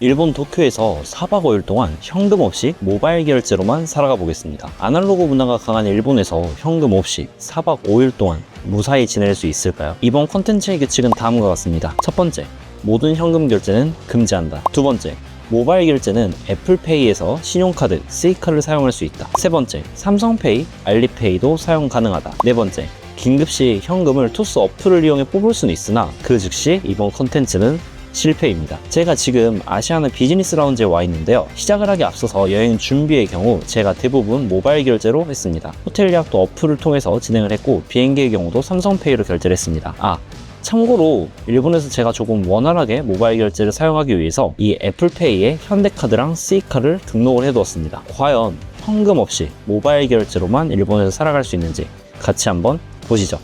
일본 도쿄에서 4박 5일 동안 현금 없이 모바일 결제로만 살아가 보겠습니다. 아날로그 문화가 강한 일본에서 현금 없이 4박 5일 동안 무사히 지낼 수 있을까요? 이번 컨텐츠의 규칙은 다음과 같습니다. 첫 번째, 모든 현금 결제는 금지한다. 두 번째, 모바일 결제는 애플페이에서 신용카드, 스이카를 사용할 수 있다. 세 번째, 삼성페이, 알리페이도 사용 가능하다. 네 번째, 긴급시 현금을 토스 어플을 이용해 뽑을 수는 있으나 그 즉시 이번 컨텐츠는 실패입니다. 제가 지금 아시아나 비즈니스 라운지에 와 있는데요. 시작을 하기 앞서서 여행 준비의 경우 제가 대부분 모바일 결제로 했습니다. 호텔 예약도 어플을 통해서 진행을 했고 비행기의 경우도 삼성페이로 결제를 했습니다. 아, 참고로 일본에서 제가 조금 원활하게 모바일 결제를 사용하기 위해서 이 애플페이에 현대카드랑 스이카를 등록을 해두었습니다. 과연 현금 없이 모바일 결제로만 일본에서 살아갈 수 있는지 같이 한번 보시죠.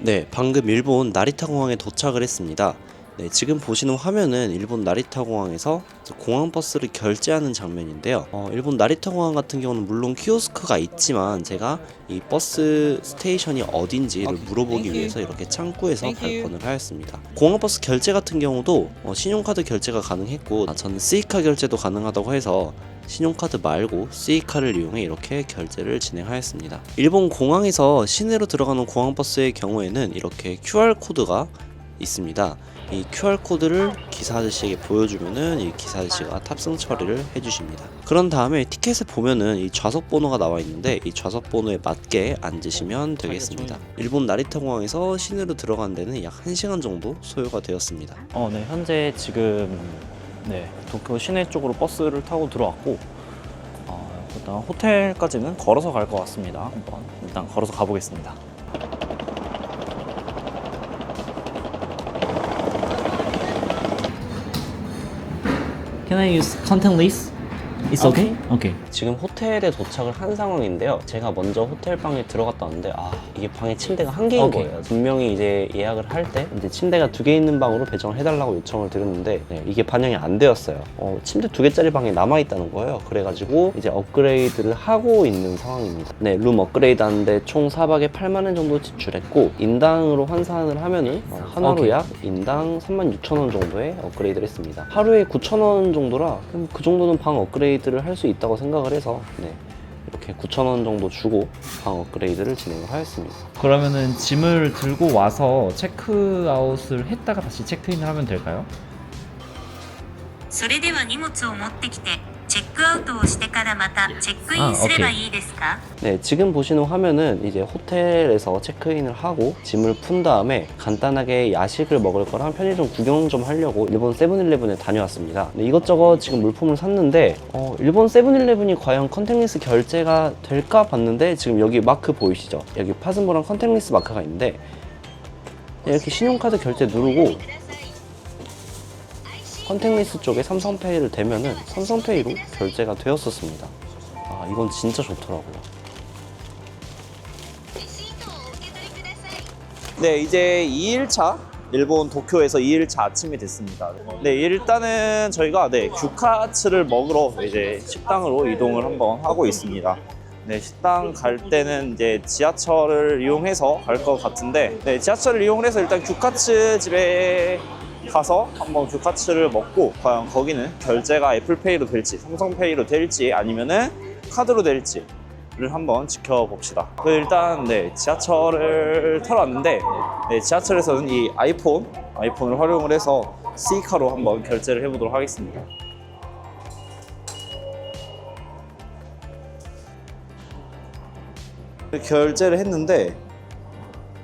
네, 방금 일본 나리타 공항에 도착을 했습니다. 네, 지금 보시는 화면은 일본 나리타 공항에서 공항 버스를 결제하는 장면인데요. 어, 일본 나리타 공항 같은 경우는 물론 키오스크가 있지만 제가 이 버스 스테이션이 어딘지를 물어보기. 위해서 이렇게 창구에서. 발권을 하였습니다. 공항 버스 결제 같은 경우도 어, 신용카드 결제가 가능했고 아, 저는 스이카 결제도 가능하다고 해서 신용카드 말고 스이카를 이용해 이렇게 결제를 진행하였습니다. 일본 공항에서 시내로 들어가는 공항버스의 경우에는 이렇게 QR코드가 있습니다. 이 QR코드를 기사 아저씨에게 보여주면은 이 기사 아저씨가 탑승 처리를 해주십니다. 그런 다음에 티켓에 보면은 이 좌석 번호가 나와 있는데 이 좌석 번호에 맞게 앉으시면 되겠습니다. 일본 나리타 공항에서 시내로 들어간 데는 약 1시간 정도 소요가 되었습니다. 어, 네. 현재 지금 네, 도쿄 시내 쪽으로 버스를 타고 들어왔고 어, 일단 호텔까지는 걸어서 갈 것 같습니다. 한번 일단 걸어서 가보겠습니다. Can I use content list? It's okay? Okay. 지금 호텔에 도착을 한 상황인데요. 제가 먼저 호텔 방에 들어갔다 왔는데 아 이게 방에 침대가 한 개인 오케이. 거예요. 분명히 이제 예약을 할 때 이제 침대가 두 개 있는 방으로 배정을 해달라고 요청을 드렸는데 네, 이게 반영이 안 되었어요. 어, 침대 두 개짜리 방이 남아 있다는 거예요. 그래가지고 이제 업그레이드를 하고 있는 상황입니다. 네, 룸 업그레이드 하는데 총 4박에 8만 원 정도 지출했고 인당으로 환산을 하면은 어, 하나로 오케이. 약 인당 3만 6천 원 정도에 업그레이드를 했습니다. 하루에 9천 원 정도라 그럼 그 정도는 방 업그레이드 를 할 수 있다고 생각을 해서 네, 이렇게 9천 원 정도 주고 방 업그레이드를 진행을 하였습니다. 그러면은 짐을 들고 와서 체크아웃을 했다가 다시 체크인을 하면 될까요? それでは荷物を持ってきて チェックアウトをしてからまたチェックインすればいいですか 네, 지금 보시는 화면은 이제 호텔에서 체크인을 하고 짐을 푼 다음에 간단하게 야식을 먹을 거랑 편의점 구경 좀 하려고 일본 세븐일레븐에 다녀왔습니다. 네, 이것저것 지금 물품을 샀는데 어, 일본 세븐일레븐이 과연 컨택리스 결제가 될까 봤는데 지금 여기 마크 보이시죠? 여기 파스모랑 컨택리스 마크가 있는데 이렇게 신용카드 결제 누르고 컨택리스 쪽에 삼성페이를 대면은 삼성페이로 결제가 되었었습니다. 아, 이건 진짜 좋더라고요. 네, 이제 2일차 일본 도쿄에서 2일차 아침이 됐습니다. 네, 일단은 저희가 네, 규카츠를 먹으러 이제 식당으로 이동을 한번 하고 있습니다. 네, 식당 갈 때는 이제 지하철을 이용해서 갈 것 같은데, 네, 지하철을 이용해서 일단 규카츠 집에 가서 한번 규카츠를 먹고 과연 거기는 결제가 애플페이로 될지, 삼성페이로 될지 아니면은 카드로 될지 를 한번 지켜봅시다. 그 일단 네 지하철을 타러 왔는데 네, 지하철에서는 이 아이폰 아이폰을 활용을 해서 스이카로 한번 결제를 해보도록 하겠습니다. 결제를 했는데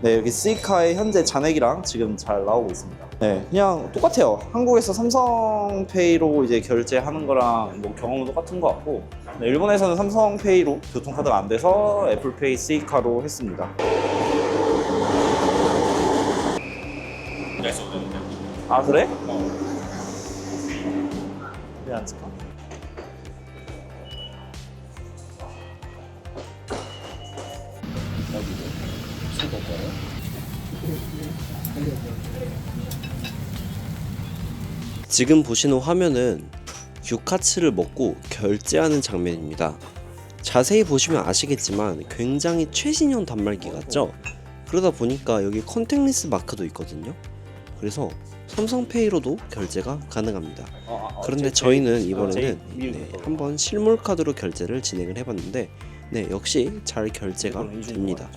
네 여기 스이카의 현재 잔액이랑 지금 잘 나오고 있습니다. 네 그냥 똑같아요. 한국에서 삼성페이로 이제 결제하는 거랑 뭐 경험은 똑같은 것 같고 네, 일본에서는 삼성페이로 교통카드가 안 돼서 애플페이 스이카로 했습니다. 아 그래? 지금 보시는 화면은 규카츠를 먹고 결제하는 장면입니다. 자세히 보시면 아시겠지만 굉장히 최신형 단말기 같죠? 그러다 보니까 여기 컨택리스 마크도 있거든요. 그래서 삼성페이로도 결제가 가능합니다. 그런데 저희는 이번에는 네, 한번 실물 카드로 결제를 진행을 해봤는데 네 역시 잘 결제가 됩니다.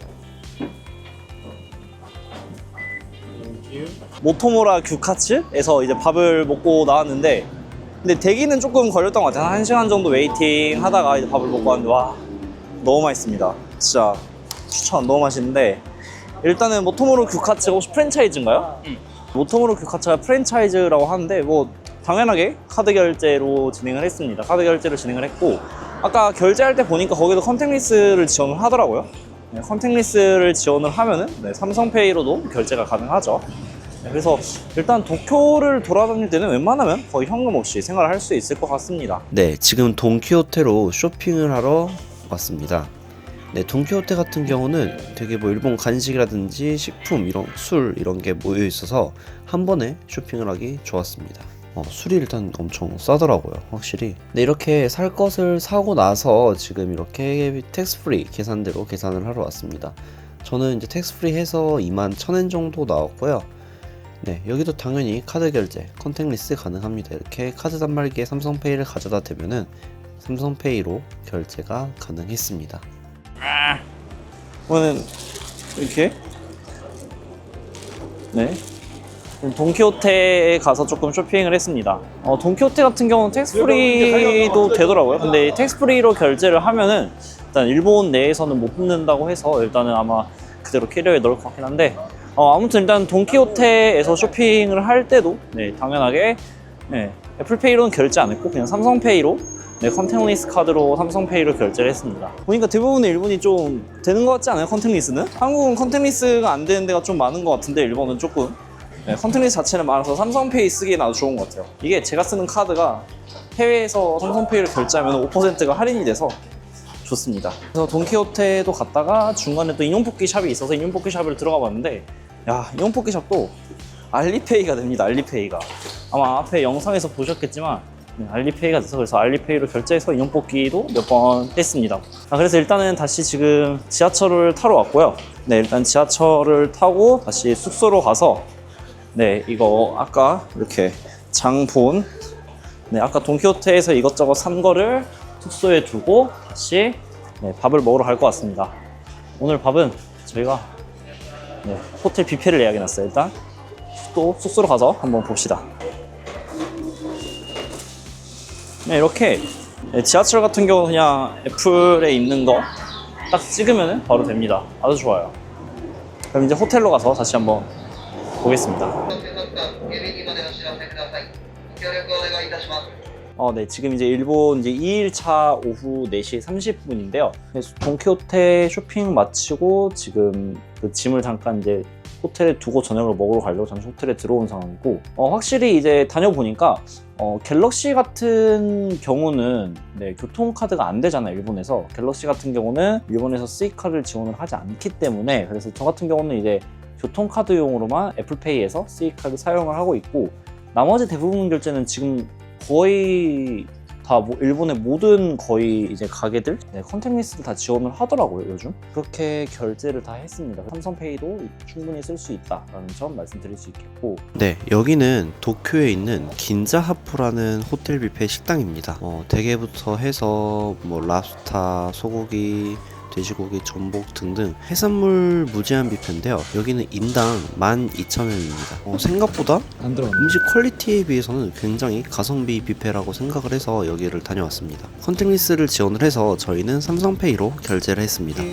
모토모라 규카츠에서 이제 밥을 먹고 나왔는데 근데 대기는 조금 걸렸던 것 같아요. 한 1시간 정도 웨이팅 하다가 이제 밥을 먹고 왔는데 와 너무 맛있습니다. 진짜 추천 너무 맛있는데 일단은 모토모로 규카츠가 혹시 프랜차이즈인가요? 모토모로 규카츠가 프랜차이즈라고 하는데 뭐 당연하게 카드 결제로 진행을 했습니다. 카드 결제로 진행을 했고 아까 결제할 때 보니까 거기도 컨택리스를 지원을 하더라고요. 네, 컨택리스를 지원을 하면은 네, 삼성페이로도 결제가 가능하죠. 네, 그래서 일단 도쿄를 돌아다닐 때는 웬만하면 거의 현금 없이 생활을 할 수 있을 것 같습니다. 네, 지금 돈키호테로 쇼핑을 하러 왔습니다. 네, 돈키호테 같은 경우는 되게 뭐 일본 간식이라든지 식품 이런 술 이런 게 모여 있어서 한 번에 쇼핑을 하기 좋았습니다. 어, 술이 일단 엄청 싸더라고요, 확실히. 네, 이렇게 살 것을 사고 나서 지금 이렇게 텍스 프리 계산대로 계산을 하러 왔습니다. 저는 이제 텍스 프리 해서 2만 1000엔 정도 나왔고요. 네, 여기도 당연히 카드 결제, 컨택리스 가능합니다. 이렇게 카드 단말기에 삼성페이를 가져다 대면은 삼성페이로 결제가 가능했습니다. 오늘 이렇게 네 돈키호테에 가서 조금 쇼핑을 했습니다. 어, 돈키호테 같은 경우는 텍스프리도 되더라고요. 근데 텍스프리로 결제를 하면은 일단 일본 내에서는 못 붙는다고 해서 일단은 아마 그대로 캐리어에 넣을 것 같긴 한데 어, 아무튼 일단 돈키호테에서 쇼핑을 할 때도 네, 당연하게 네, 애플페이로는 결제 안 했고 그냥 삼성페이로 네, 컨택리스 카드로 삼성페이로 결제를 했습니다. 보니까 대부분의 일본이 좀 되는 것 같지 않아요? 컨택리스는? 한국은 컨택리스가 안 되는 데가 좀 많은 것 같은데 일본은 조금 네, 컨택리스 자체는 많아서 삼성페이 쓰기에 아주 좋은 것 같아요. 이게 제가 쓰는 카드가 해외에서 삼성페이를 결제하면 5%가 할인이 돼서 좋습니다. 그래서 돈키호테도 갔다가 중간에 또 인용뽑기 샵이 있어서 인용뽑기 샵을 들어가 봤는데 야 인용뽑기 샵도 알리페이가 됩니다. 알리페이가 아마 앞에 영상에서 보셨겠지만 네, 알리페이가 돼서 그래서 알리페이로 결제해서 인용 뽑기도 몇 번 했습니다. 아, 그래서 일단은 다시 지금 지하철을 타러 왔고요. 네, 일단 지하철을 타고 다시 숙소로 가서 네, 이거 아까 이렇게 장본 네, 아까 돈키호테에서 이것저것 산 거를 숙소에 두고 다시 네, 밥을 먹으러 갈 것 같습니다. 오늘 밥은 저희가 네, 호텔 뷔페를 예약해놨어요. 일단 또 숙소로 가서 한번 봅시다. 네, 이렇게 네, 지하철 같은 경우 그냥 애플에 있는 거 딱 찍으면 바로 됩니다. 아주 좋아요. 그럼 이제 호텔로 가서 다시 한번 보겠습니다. 어, 네. 지금 이제 일본 이제 2일차 오후 4시 30분인데요. 동키호테 쇼핑 마치고 지금 그 짐을 잠깐 이제 호텔에 두고 저녁을 먹으러 가려고 잠시 호텔에 들어온 상황이고 어, 확실히 이제 다녀보니까 어, 갤럭시 같은 경우는 네, 교통카드가 안 되잖아요 일본에서 갤럭시 같은 경우는 일본에서 C카드를 지원을 하지 않기 때문에 그래서 저 같은 경우는 이제 교통카드용으로만 애플페이에서 스이카를 사용을 하고 있고 나머지 대부분 결제는 지금 거의 다 뭐 일본의 모든 거의 이제 가게들 네, 컨택리스를 다 지원을 하더라고요 요즘. 그렇게 결제를 다 했습니다. 삼성페이도 충분히 쓸 수 있다라는 점 말씀드릴 수 있겠고. 네, 여기는 도쿄에 있는 긴자하프라는 호텔 뷔페 식당입니다. 어, 대게부터 해서 뭐 랍스타, 소고기, 돼지고기, 전복 등등 해산물 무제한 뷔페인데요. 여기는 인당 12,000원입니다. 어, 생각보다. 음식 퀄리티에 비해서는 굉장히 가성비 뷔페라고 생각을 해서 여기를 다녀왔습니다. 컨택리스를 지원을 해서 저희는 삼성페이로 결제를 했습니다.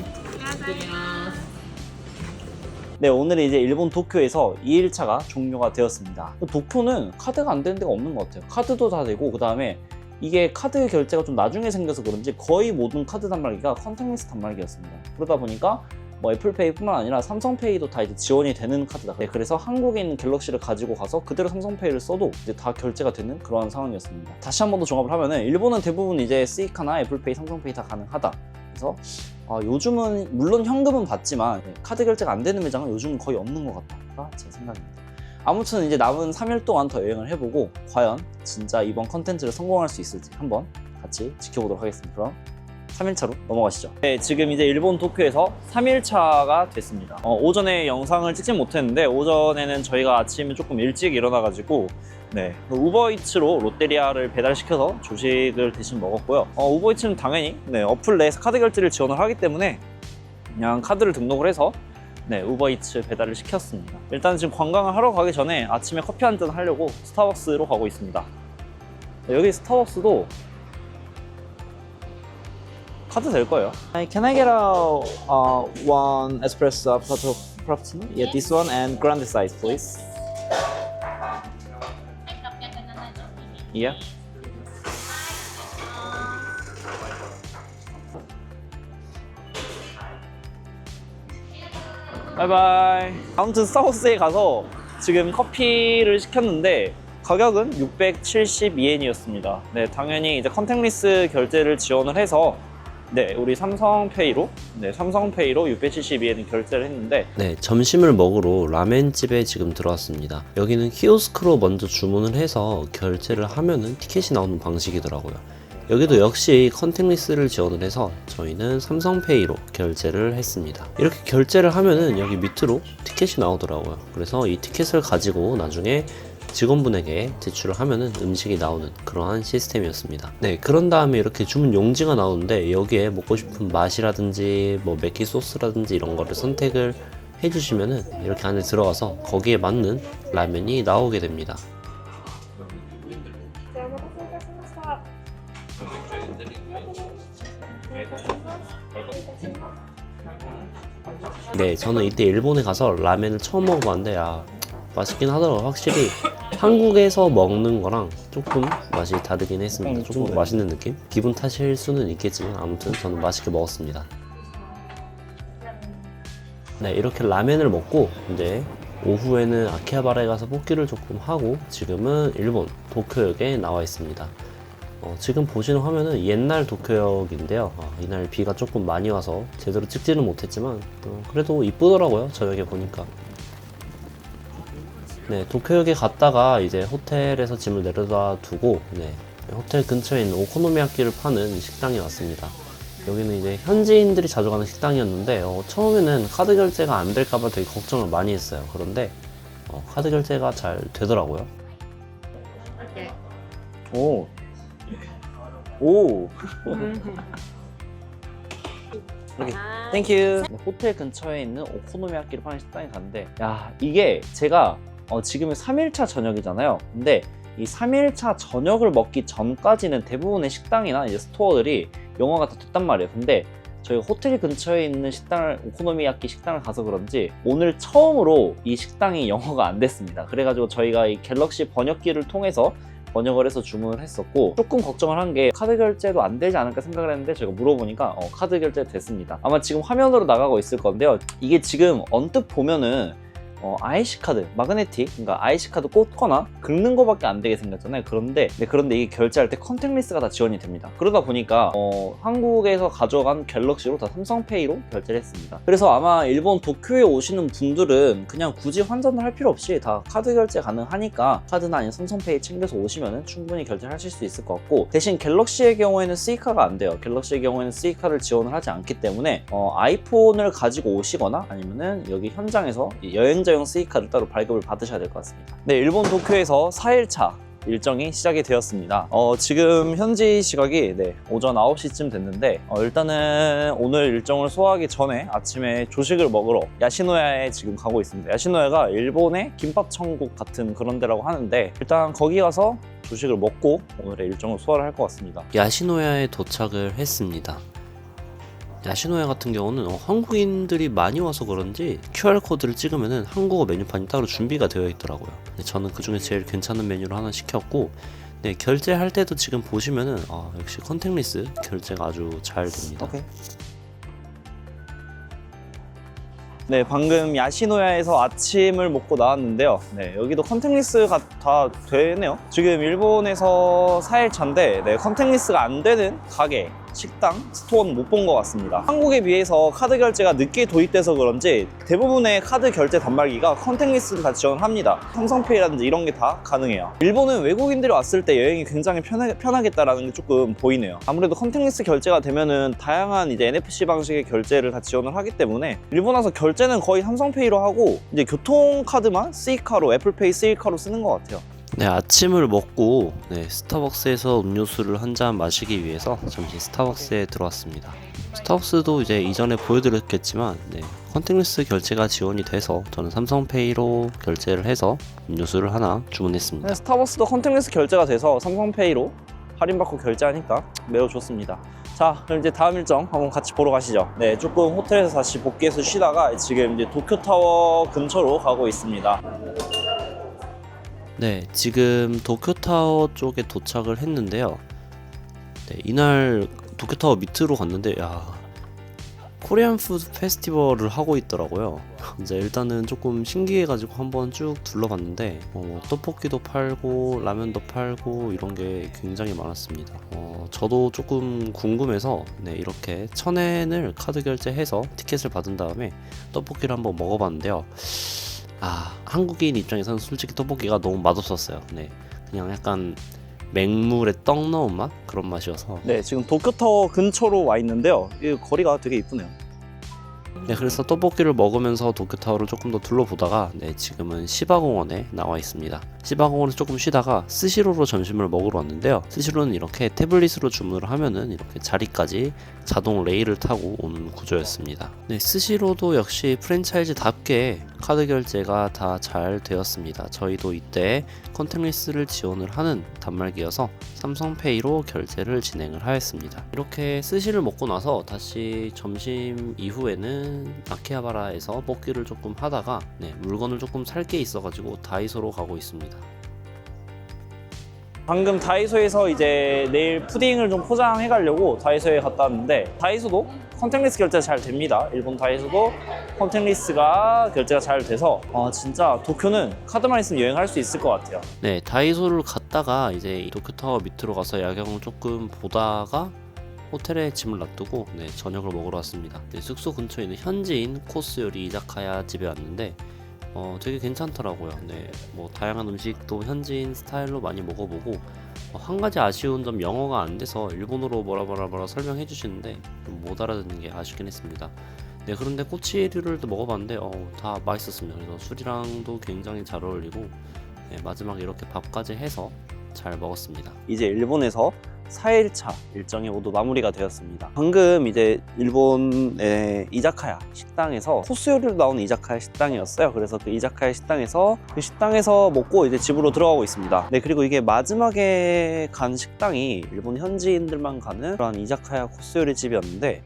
네 오늘 이제 일본 도쿄에서 2일차가 종료가 되었습니다 도쿄는 카드가 안 되는 데가 없는 것 같아요 카드도 다 되고 그 다음에 이게 카드 결제가 좀 나중에 생겨서 그런지 거의 모든 카드 단말기가 컨택리스 단말기였습니다 그러다 보니까 뭐 애플페이뿐만 아니라 삼성페이도 다 이제 지원이 되는 카드다. 네, 그래서 한국에 있는 갤럭시를 가지고 가서 그대로 삼성페이를 써도 이제 다 결제가 되는 그러한 상황이었습니다. 다시 한 번 더 종합을 하면은 일본은 대부분 이제 스이카나 애플페이, 삼성페이 다 가능하다. 그래서 아, 요즘은 물론 현금은 받지만 네, 카드 결제가 안 되는 매장은 요즘은 거의 없는 것 같다가 제 생각입니다. 아무튼 이제 남은 3일 동안 더 여행을 해보고 과연 진짜 이번 컨텐츠를 성공할 수 있을지 한번 같이 지켜보도록 하겠습니다. 그럼 3일차로 넘어가시죠. 네, 지금 이제 일본 도쿄에서 3일차가 됐습니다. 어, 오전에 영상을 찍진 못했는데 오전에는 저희가 아침에 조금 일찍 일어나가지고 네, 그 우버이츠로 롯데리아를 배달시켜서 조식을 대신 먹었고요. 어, 우버이츠는 당연히 네, 어플 내에서 카드 결제를 지원을 하기 때문에 그냥 카드를 등록을 해서 네, 우버이츠 배달을 시켰습니다. 일단 지금 관광을 하러 가기 전에 아침에 커피 한 잔 하려고 스타벅스로 가고 있습니다. 네, 여기 스타벅스도 카드 될 거예요. Can I get a uh, one espresso avocado frappuccino? Yeah, this one and grande size, please. Yeah. 바이바이. 아무튼 스타벅스에 가서 지금 커피를 시켰는데 가격은 672엔이었습니다. 네, 당연히 이제 컨택리스 결제를 지원을 해서 네, 우리 삼성페이로 네, 삼성페이로 672엔 결제를 했는데 네, 점심을 먹으러 라멘집에 지금 들어왔습니다. 여기는 키오스크로 먼저 주문을 해서 결제를 하면은 티켓이 나오는 방식이더라고요. 여기도 역시 컨택리스를 지원을 해서 저희는 삼성페이로 결제를 했습니다. 이렇게 결제를 하면은 여기 밑으로 티켓이 나오더라고요. 그래서 이 티켓을 가지고 나중에 직원분에게 제출을 하면은 음식이 나오는 그러한 시스템이었습니다. 네, 그런 다음에 이렇게 주문 용지가 나오는데 여기에 먹고 싶은 맛이라든지 뭐 맥기 소스라든지 이런 거를 선택을 해주시면은 이렇게 안에 들어가서 거기에 맞는 라면이 나오게 됩니다. 네, 저는 이때 일본에 가서 라면을 처음 먹어봤는데 아 맛있긴 하더라고요. 확실히 한국에서 먹는 거랑 조금 맛이 다르긴 했습니다. 조금 더 맛있는 느낌? 기분 탓일 수는 있겠지만 아무튼 저는 맛있게 먹었습니다. 네, 이렇게 라면을 먹고 이제 오후에는 아키하바라에 가서 뽑기를 조금 하고 지금은 일본 도쿄역에 나와 있습니다. 어, 지금 보시는 화면은 옛날 도쿄역인데요. 어, 이날 비가 조금 많이 와서 제대로 찍지는 못했지만 어, 그래도 이쁘더라고요. 저녁에 보니까. 네, 도쿄역에 갔다가 이제 호텔에서 짐을 내려다 두고 네, 호텔 근처에 있는 오코노미야끼를 파는 식당에 왔습니다. 여기는 이제 현지인들이 자주 가는 식당이었는데 어, 처음에는 카드 결제가 안 될까봐 되게 걱정을 많이 했어요. 그런데 어, 카드 결제가 잘 되더라고요. 오. 오. 이렇게 땡큐. 호텔 근처에 있는 오코노미야끼를 파는 식당에 갔는데 야, 이게 제가 어, 지금은 3일차 저녁이잖아요. 근데 이 3일차 저녁을 먹기 전까지는 대부분의 식당이나 이제 스토어들이 영화가 다 됐단 말이에요. 근데 저희가 호텔 근처에 있는 식당을 오코노미야끼 식당을 가서 그런지 오늘 처음으로 이 식당이 영어가 안 됐습니다. 그래가지고 저희가 이 갤럭시 번역기를 통해서 번역을 해서 주문을 했었고 조금 걱정을 한 게 카드 결제도 안 되지 않을까 생각을 했는데 제가 물어보니까 어, 카드 결제 됐습니다. 아마 지금 화면으로 나가고 있을 건데요. 이게 지금 언뜻 보면은 어, IC 카드, 마그네틱, 그러니까 IC 카드 꽂거나 긁는 거밖에 안 되게 생겼잖아요. 그런데 네, 그런데 이게 결제할 때 컨택리스가 다 지원이 됩니다. 그러다 보니까 어, 한국에서 가져간 갤럭시로 다 삼성페이로 결제를 했습니다. 그래서 아마 일본 도쿄에 오시는 분들은 그냥 굳이 환전을 할 필요 없이 다 카드 결제 가능하니까 카드나 아니면 삼성페이 챙겨서 오시면 충분히 결제를 하실 수 있을 것 같고 대신 갤럭시의 경우에는 스이카가 안 돼요. 갤럭시의 경우에는 스이카를 지원을 하지 않기 때문에 어, 아이폰을 가지고 오시거나 아니면은 여기 현장에서 이 여행 자용 스이카를 따로 발급을 받으셔야 될 것 같습니다. 네, 일본 도쿄에서 4일차 일정이 시작이 되었습니다. 어, 지금 현지 시각이 네, 오전 9시쯤 됐는데 어, 일단은 오늘 일정을 소화하기 전에 아침에 조식을 먹으러 야시노야에 지금 가고 있습니다. 야시노야가 일본의 김밥 천국 같은 그런 데라고 하는데 일단 거기 가서 조식을 먹고 오늘의 일정을 소화를 할 것 같습니다. 야시노야에 도착을 했습니다. 야시노야 같은 경우는 어, 한국인들이 많이 와서 그런지 QR코드를 찍으면 한국어 메뉴판이 따로 준비가 되어 있더라고요. 저는 그 중에 제일 괜찮은 메뉴를 하나 시켰고 네, 결제할 때도 지금 보시면은 아, 역시 컨택리스 결제가 아주 잘 됩니다. 오케이. 네, 방금 야시노야에서 아침을 먹고 나왔는데요. 네, 여기도 컨택리스가 다 되네요. 지금 일본에서 4일 차인데, 네, 컨택리스가 안 되는 가게 식당, 스토어는 못본 것 같습니다. 한국에 비해서 카드 결제가 늦게 도입돼서 그런지 대부분의 카드 결제 단말기가 컨택리스를 다 지원합니다. 삼성페이라든지 이런 게 다 가능해요. 일본은 외국인들이 왔을 때 여행이 굉장히 편하, 편하겠다라는 게 조금 보이네요. 아무래도 컨택리스 결제가 되면은 다양한 이제 NFC 방식의 결제를 다 지원을 하기 때문에 일본 와서 결제는 거의 삼성페이로 하고 이제 교통카드만 스이카로 애플페이 스이카로 쓰는 것 같아요. 네, 아침을 먹고 네, 스타벅스에서 음료수를 한 잔 마시기 위해서 잠시 스타벅스에 들어왔습니다. 스타벅스도 이제 이전에 보여드렸겠지만 네, 컨택리스 결제가 지원이 돼서 저는 삼성페이로 결제를 해서 음료수를 하나 주문했습니다. 네, 스타벅스도 컨택리스 결제가 돼서 삼성페이로 할인받고 결제하니까 매우 좋습니다. 자, 그럼 이제 다음 일정 한번 같이 보러 가시죠. 네, 조금 호텔에서 다시 복귀해서 쉬다가 지금 이제 도쿄타워 근처로 가고 있습니다. 네, 지금 도쿄타워 쪽에 도착을 했는데요. 네, 이날 도쿄타워 밑으로 갔는데, 야, 코리안 푸드 페스티벌을 하고 있더라고요. 이제 일단은 조금 신기해가지고 한번 쭉 둘러봤는데, 어, 뭐 떡볶이도 팔고, 라면도 팔고, 이런 게 굉장히 많았습니다. 어, 저도 조금 궁금해서, 네, 이렇게 천엔을 카드 결제해서 티켓을 받은 다음에 떡볶이를 한번 먹어봤는데요. 아 한국인 입장에서는 솔직히 떡볶이가 너무 맛없었어요. 네, 그냥 약간 맹물에 떡 넣은 맛 그런 맛이어서. 네, 지금 도쿄타워 근처로 와 있는데요. 이 거리가 되게 이쁘네요. 네, 그래서 떡볶이를 먹으면서 도쿄타워를 조금 더 둘러보다가 네, 지금은 시바공원에 나와 있습니다. 시바공원에서 조금 쉬다가 스시로로 점심을 먹으러 왔는데요. 스시로는 이렇게 태블릿으로 주문을 하면은 이렇게 자리까지 자동 레일을 타고 오는 구조였습니다. 네, 스시로도 역시 프랜차이즈답게 카드 결제가 다 잘 되었습니다. 저희도 이때 컨택리스를 지원을 하는 단말기여서 삼성페이로 결제를 진행을 하였습니다. 이렇게 스시를 먹고 나서 다시 점심 이후에는 아키하바라에서 뽑기를 조금 하다가 네, 물건을 조금 살 게 있어가지고 다이소로 가고 있습니다. 방금 다이소에서 이제 내일 푸딩을 좀 포장해 가려고 다이소에 갔다 왔는데 다이소도 컨택리스 결제 잘 됩니다. 일본 다이소도 컨택리스가 결제가 잘 돼서 아 진짜 도쿄는 카드만 있으면 여행할 수 있을 것 같아요. 네, 다이소를 갔다가 이제 이 도쿄타워 밑으로 가서 야경을 조금 보다가 호텔에 짐을 놔두고 네, 저녁을 먹으러 왔습니다. 네, 숙소 근처에 있는 현지인 코스 요리 이자카야 집에 왔는데 어, 되게 괜찮더라고요. 네, 뭐 다양한 음식도 현지인 스타일로 많이 먹어보고 어, 한 가지 아쉬운 점 영어가 안 돼서 일본어로 뭐라 뭐라 뭐라 설명해 주시는데 좀못 알아듣는 게 아쉽긴 했습니다. 네, 그런데 꼬치류를 또 먹어봤는데 어, 다 맛있었습니다. 그래서 술이랑도 굉장히 잘 어울리고 네, 마지막에 이렇게 밥까지 해서 잘 먹었습니다. 이제 일본에서 4일차 일정이 모두 마무리가 되었습니다. 방금 이제 일본의 이자카야 식당에서 코스 요리로 나오는 이자카야 식당이었어요. 그래서 그 이자카야 식당에서 그 식당에서 먹고 이제 집으로 들어가고 있습니다. 네, 그리고 이게 마지막에 간 식당이 일본 현지인들만 가는 그런 이자카야 코스 요리 집이었는데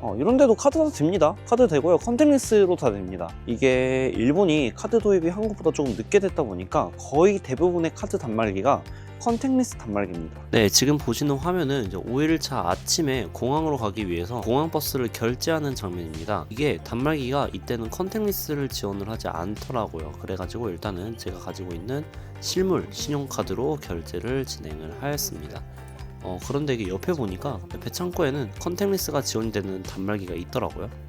어, 이런 데도 카드 다 됩니다. 카드 되고요. 컨택리스로 다 됩니다. 이게 일본이 카드 도입이 한국보다 조금 늦게 됐다 보니까 거의 대부분의 카드 단말기가 컨택리스 단말기입니다. 네, 지금 보시는 화면은 이제 5일차 아침에 공항으로 가기 위해서 공항 버스를 결제하는 장면입니다. 이게 단말기가 이때는 컨택리스를 지원을 하지 않더라고요. 그래가지고 일단은 제가 가지고 있는 실물 신용카드로 결제를 진행을 하였습니다. 어, 그런데 이게 옆에 보니까 배창고에는 컨택리스가 지원되는 단말기가 있더라고요.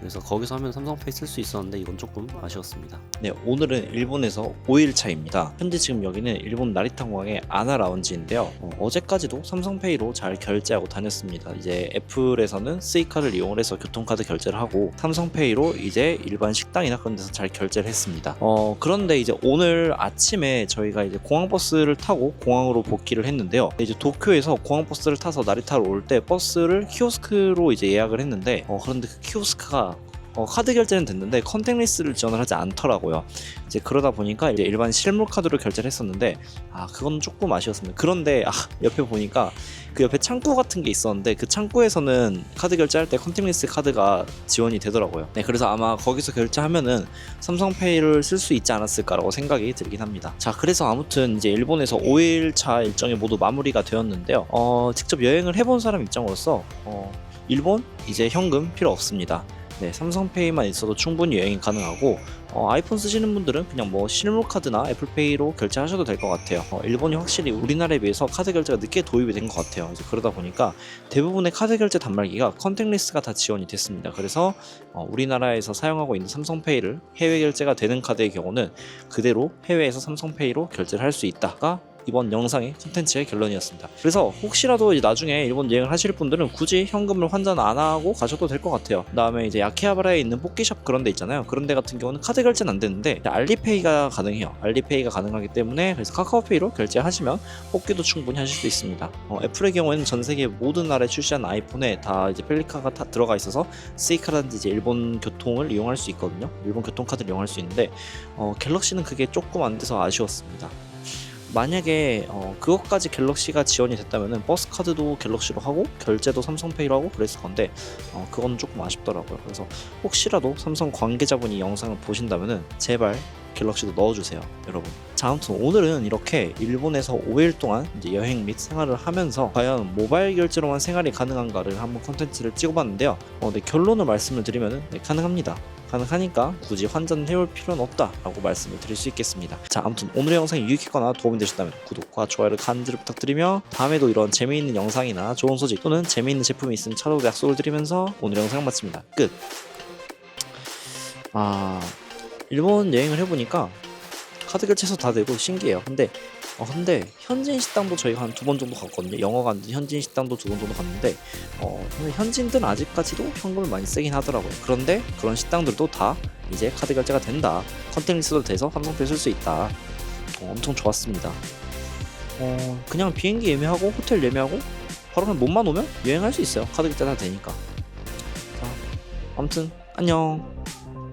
그래서 거기서 하면 삼성페이 쓸 수 있었는데 이건 조금 아쉬웠습니다. 네, 오늘은 일본에서 5일 차입니다. 현재 지금 여기는 일본 나리타 공항의 아나 라운지인데요. 어, 제까지도 삼성페이로 잘 결제하고 다녔습니다. 이제 애플에서는 스이카를 이용을 해서 교통카드 결제를 하고 삼성페이로 이제 일반 식당이나 그런 데서 잘 결제를 했습니다. 어, 그런데 이제 오늘 아침에 저희가 이제 공항버스를 타고 공항으로 복귀를 했는데요. 이제 도쿄에서 공항버스를 타서 나리타로 올 때 버스를 키오스크로 이제 예약을 했는데 어, 그런데 그 키오스크가 어, 카드 결제는 됐는데 컨택리스를 지원을 하지 않더라고요. 이제 그러다 보니까 이제 일반 실물 카드로 결제를 했었는데 아 그건 조금 아쉬웠습니다. 그런데 아 옆에 보니까 그 옆에 창구 같은 게 있었는데 그 창구에서는 카드 결제할 때 컨택리스 카드가 지원이 되더라고요. 네 그래서 아마 거기서 결제하면은 삼성페이를 쓸 수 있지 않았을까라고 생각이 들긴 합니다. 자 그래서 아무튼 이제 일본에서 5일차 일정이 모두 마무리가 되었는데요. 어 직접 여행을 해본 사람 입장으로서 어 일본 이제 현금 필요 없습니다. 네, 삼성페이만 있어도 충분히 여행이 가능하고 어, 아이폰 쓰시는 분들은 그냥 뭐 실물 카드나 애플페이로 결제하셔도 될 것 같아요. 어, 일본이 확실히 우리나라에 비해서 카드 결제가 늦게 도입이 된 것 같아요. 그래서 그러다 보니까 대부분의 카드 결제 단말기가 컨택리스가 다 지원이 됐습니다. 그래서 어, 우리나라에서 사용하고 있는 삼성페이를 해외 결제가 되는 카드의 경우는 그대로 해외에서 삼성페이로 결제를 할 수 있다가 이번 영상의 컨텐츠의 결론이었습니다. 그래서 혹시라도 이제 나중에 일본 여행을 하실 분들은 굳이 현금을 환전 안 하고 가셔도 될 것 같아요. 그다음에 이제 야키하바라에 있는 뽑기샵 그런 데 있잖아요. 그런 데 같은 경우는 카드 결제는 안 되는데 알리페이가 가능해요. 알리페이가 가능하기 때문에 그래서 카카오페이로 결제하시면 뽑기도 충분히 하실 수 있습니다. 어, 애플의 경우에는 전 세계 모든 나라에 출시한 아이폰에 다 이제 펠리카가 다 들어가 있어서 스이카라든지 이제 일본 교통을 이용할 수 있거든요. 일본 교통카드를 이용할 수 있는데 어, 갤럭시는 그게 조금 안 돼서 아쉬웠습니다. 만약에 어, 그것까지 갤럭시가 지원이 됐다면은 버스 카드도 갤럭시로 하고 결제도 삼성페이로 하고 그랬을 건데 어, 그건 조금 아쉽더라고요. 그래서 혹시라도 삼성 관계자분이 이 영상을 보신다면은 제발 갤럭시도 넣어주세요, 여러분. 자, 아무튼 오늘은 이렇게 일본에서 5일 동안 여행 및 생활을 하면서 과연 모바일 결제로만 생활이 가능한가를 한번 컨텐츠를 찍어봤는데요. 어, 네, 결론을 말씀을 드리면은 네, 가능합니다. 가능하니까 굳이 환전을 해올 필요는 없다라고 말씀을 드릴 수 있겠습니다. 자, 아무튼 오늘의 영상이 유익했거나 도움이 되셨다면 구독과 좋아요를 간절히 부탁드리며 다음에도 이런 재미있는 영상이나 좋은 소식 또는 재미있는 제품이 있으면 찾아오도 약속을 드리면서 오늘 영상 마칩니다. 끝. 아, 일본 여행을 해보니까 카드 결제해서 다 되고 신기해요. 근데 어 근데 현지인 식당도 저희가 한 두 번 정도 갔거든요. 되는 현지인 식당도 두 번 정도 갔는데 어 현지인들은 아직까지도 현금을 많이 쓰긴 하더라고요. 그런데 그런 식당들도 다 이제 카드 결제가 된다. 컨택리스도 돼서 삼성페이 쓸 수 있다. 어, 엄청 좋았습니다. 어 그냥 비행기 예매하고 호텔 예매하고 바로 그냥 몸만 오면 여행할 수 있어요. 카드 결제 다 되니까. 자, 아무튼 안녕.